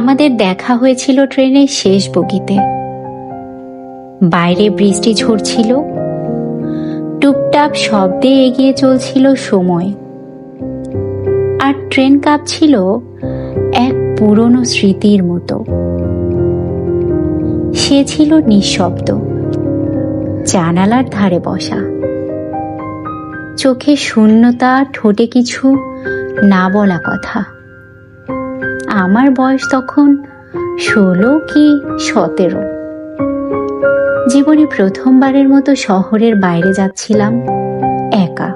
আমাদের দেখা হয়েছিল ট্রেনের শেষ বগিতে। বাইরে বৃষ্টি ঝরছিল। টুপটাপ শব্দে এগিয়ে চলছিল সময়। আর ট্রেন কাঁপছিল এক পুরনো স্মৃতির মতো। সে ছিল নিঃশব্দ। জানালার ধারে বসা। চোখে শূন্যতা, ঠোঁটে কিছু না বলা কথা। আমার বয়স তখন ষোলো কি সতেরো। জীবনে প্রথমবারের মতো শহরের বাইরে যাচ্ছিলাম একা।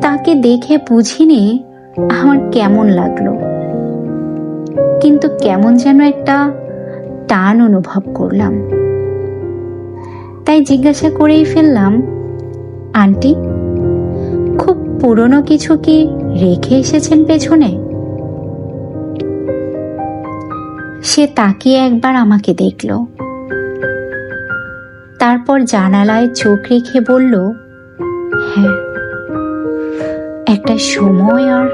তাকে দেখে বুঝিনি আমার কেমন লাগল। কিন্তু কেমন যেন একটা টান অনুভব করলাম। তাই জিজ্ঞাসা করেই ফেললাম, আন্টি, খুব পুরনো কিছু কি রেখে এসেছেন পেছনে? সে তাকিয়ে একবার আমাকে দেখল। তারপর জানালায় চোখ রেখে বলল হ্যাঁ একটা সময় আর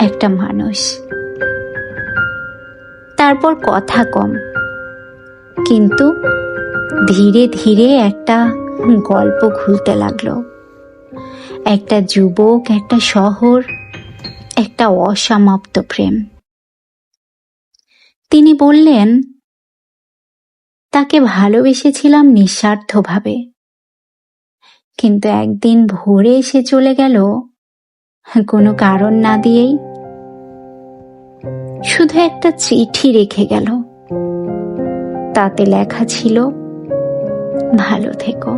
একটা মানুষ। তারপর কথা কম, কিন্তু ধীরে ধীরে একটা গল্প খুলতে লাগল। একটা যুবক, একটা শহর, একটা অসমাপ্ত প্রেম। তিনি বললেন, তাকে ভালোবেসেছিলাম নিঃস্বার্থভাবে। কিন্তু একদিন ভোরে এসে চলে গেল, কোনো কারণ না দিয়েই। শুধু একটা চিঠি রেখে গেল। তাতে লেখা ছিল, ভালো থেকো।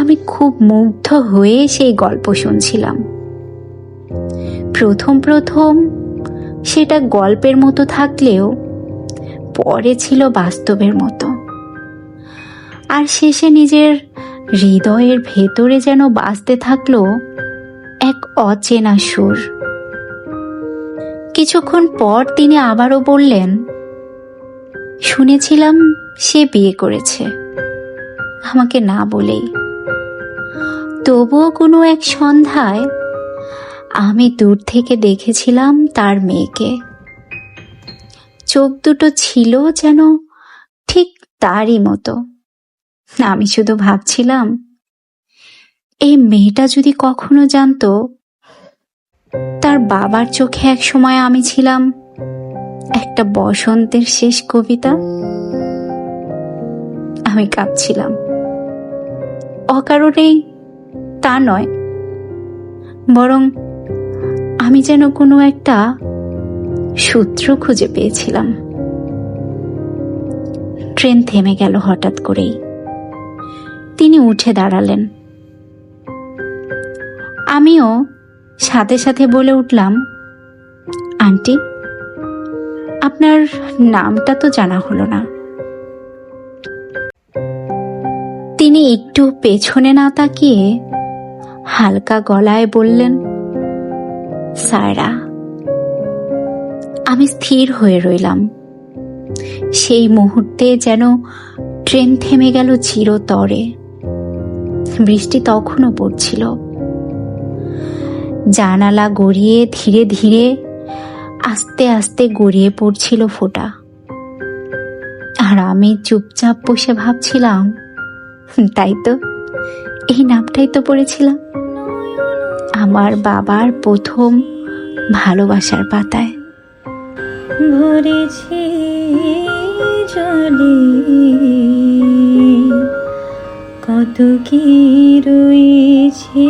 আমি খুব মুগ্ধ হয়ে সেই গল্প শুনছিলাম। প্রথম প্রথম সেটা গল্পের মতো থাকলেও পরে ছিল বাস্তবের মতো। আর শেষে নিজের হৃদয়ের ভেতরে যেন বাঁচতে থাকল এক অচেনা সুর। কিছুক্ষণ পর তিনি আবারও বললেন, শুনেছিলাম সে বিয়ে করেছে। আমাকে না বলেই। তবুও কোনো এক সন্ধ্যায় আমি দূর থেকে দেখেছিলাম তার মেয়েকে। চোখ দুটো ছিল যেন ঠিক তারই মতো। আমি শুধু ভাবছিলাম, এই মেয়েটা যদি কখনো জানতো, তার বাবার চোখে এক সময় আমি ছিলাম একটা বসন্তের শেষ কবিতা। আমি কাঁপছিলাম। অকারণেই তা নয়, বরং আমি যেন কোনো একটা সূত্র খুঁজে পেয়েছিলাম। ট্রেন থেমে গেল হঠাৎ করেই। তিনি উঠে দাঁড়ালেন। আমিও সাথে সাথে বলে উঠলাম, আন্টি, আপনার নামটা তো জানা হলো না। তিনি একটু পেছনে না তাকিয়ে হালকা গলায় বললেন সায়রা, আমি স্থির হয়ে রইলাম। সেই মুহূর্তে যেন ট্রেন থেমে গেল চিরতরে। বৃষ্টি তখনও পড়ছিল। জানালা গড়িয়ে ধীরে ধীরে আস্তে আস্তে গড়িয়ে পড়ছিল ফোঁটা। আর আমি চুপচাপ বসে ভাবছিলাম, তাই তো, এই নামটাই তো পড়েছিলাম। আমার বাবার প্রথম ভালোবাসার পাতায়। ভরেছি জলে। কত কি রয়েছে?